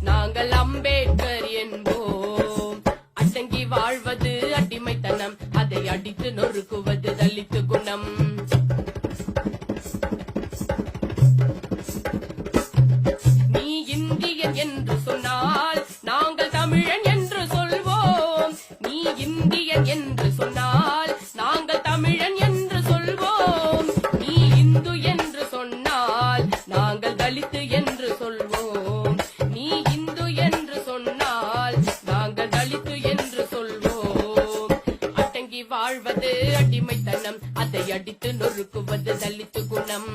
நாங்கள் அம்பேத்கர் என்போம். அடங்கி வாழ்வது அடிமைத்தனம். அதை அடித்து நொறுக்குவது தலித்து குணம். நீ இந்தியன் என்று சொன்னால் நாங்கள் தமிழன் என்று சொல்வோம். நீ இந்தியன் என்று சொன்னால் நாங்கள் தமிழன் என்று சொல்வோம். நீ இந்து என்று சொன்னால் நாங்கள் தலித்து என்று பழகி வாழ்வது அடிமைத்தனம். அதை அடித்து நொறுக்குவது தலித்து குணம்.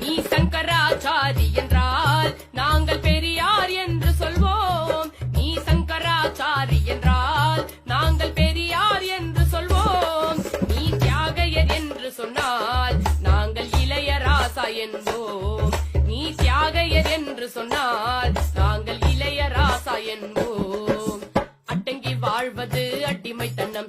நீ சங்கராச்சாரி என்றால் நாங்கள் பெரியார் என்று சொல்வோம். நீ சங்கராச்சாரி என்றால் நாங்கள் பெரியார் என்று சொல்வோம். நீ தியாகையர் என்று சொன்னால் நாங்கள் இளையராசா என்போம். நீ தியாகையர் என்று சொன்னால் என்போம். அட்டங்கி வாழ்வது அடிமைத்தனம்.